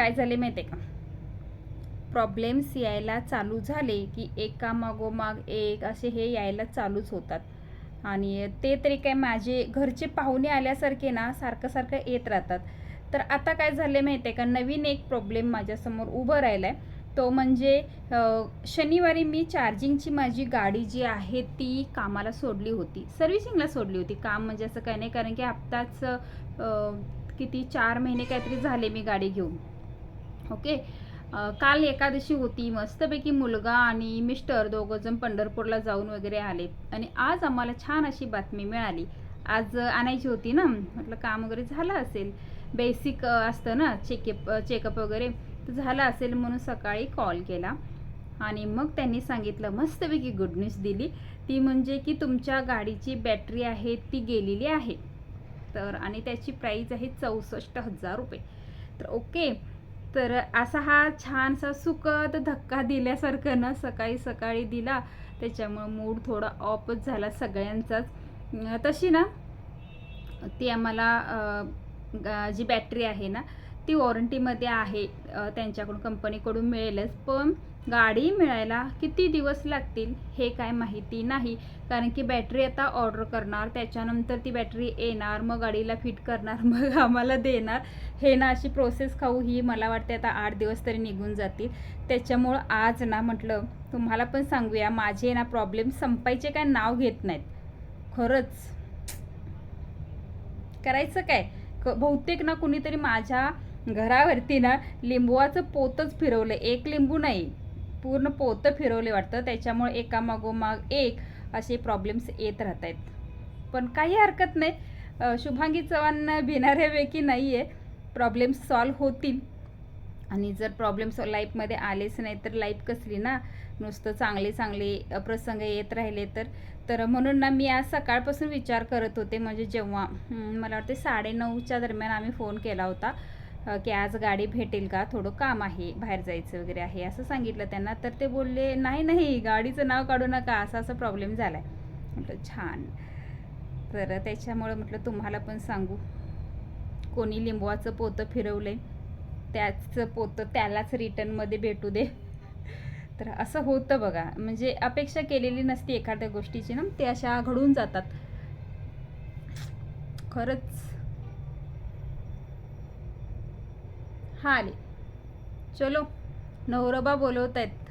काय झाले माहिती आहे का? प्रॉब्लेम्स यायला चालू झाले की एका मागोमाग एक असे हे यायला चालूच होतात. आणि ते तरी काय माझे घरचे पाहुणे आल्यासारखे ना सारखं सारखं येत राहतात. तर आता काय झाले माहिती आहे का? नवीन एक प्रॉब्लेम माझ्यासमोर उभं राहिला आहे तो म्हणजे शनिवारी मी चार्जिंगची माझी गाडी जी आहे ती कामाला सोडली होती. सर्व्हिसिंगला सोडली होती. काम म्हणजे असं काही नाही कारण की आत्ताच किती चार महिने काहीतरी झाले मी गाडी घेऊन. ओके? काल एकादशी होती. मस्तपैकी मुलगा आणि मिस्टर दोघंजण पंढरपूरला जाऊन वगैरे आले. आणि आज आम्हाला छान अशी बातमी मिळाली. आज आणायची होती ना? म्हटलं काम वगैरे झालं असेल. बेसिक असतं ना? चेकअप चेकअप वगैरे. तर झालं असेल म्हणून सकाळी कॉल केला. आणि मग त्यांनी सांगितलं मस्तपैकी गुड न्यूज दिली. ती म्हणजे की तुमच्या गाडीची बॅटरी आहे ती गेलेली आहे. तर आणि त्याची प्राईज आहे चौसष्ट हजार रुपये. तर ओके. तर असा हा छानसा सुखद धक्का दिल्यासारखं ना सकाळी सकाळी दिला. त्याच्यामुळं मूड थोडा ऑफच झाला सगळ्यांचाच. तशी ना ती आम्हाला जी बॅटरी आहे ना ती वॉरंटीमध्ये आहे त्यांच्याकडून कंपनीकडून मिळेलच. पण गाडी मिळायला किती दिवस लागतील हे काय माहिती नाही. कारण की बॅटरी आता ऑर्डर करणार त्याच्यानंतर ती बॅटरी येणार मग गाडीला फिट करणार मग आम्हाला देणार. हे ना अशी प्रोसेस खाऊ ही मला वाटते आता आठ दिवस तरी निघून जातील. त्याच्यामुळं आज ना म्हटलं तुम्हाला पण सांगूया माझे ना प्रॉब्लेम संपायचे काय नाव घेत नाहीत. खरंच. करायचं काय? क बहुतेक ना कुणीतरी माझ्या घरावरती ना लिंबवाचं पोतच फिरवलं. एक लिंबू नाही पूर्ण पोतं फिरवले वाटतं. त्याच्यामुळे एका मागोमाग एक असे प्रॉब्लेम्स येत राहत आहेत पण काही हरकत नाही. शुभांगी चव्हाण भिणाऱ्यापैकी नाही आहे प्रॉब्लेम्स सॉल्व होतील. आणि जर प्रॉब्लेम्स लाईफमध्ये आलेच नाही तर लाईफ कसली ना? नुसतं चांगले चांगले प्रसंग येत राहिले तर. तर म्हणून ना मी आज सकाळपासून विचार करत होते. म्हणजे जेव्हा मला वाटते साडेनऊच्या दरम्यान आम्ही फोन केला होता. की आज गाडी भेटेल का? थोडं काम आहे बाहेर जायचं वगैरे आहे असं सांगितलं त्यांना. तर ते बोलले नाही नाही गाडीचं नाव काढू नका असा असा प्रॉब्लेम झाला आहे म्हटलं छान. तर त्याच्यामुळं म्हटलं तुम्हाला पण सांगू. कोणी लिंबवाचं पोतं फिरवलंय त्याचं पोतं त्यालाच रिटर्नमध्ये भेटू दे. तर असं होतं बघा. म्हणजे अपेक्षा केलेली नसती एखाद्या गोष्टीची ना ते अशा घडून जातात. खरंच हा आले चलो नवरोबा बोलवत आहेत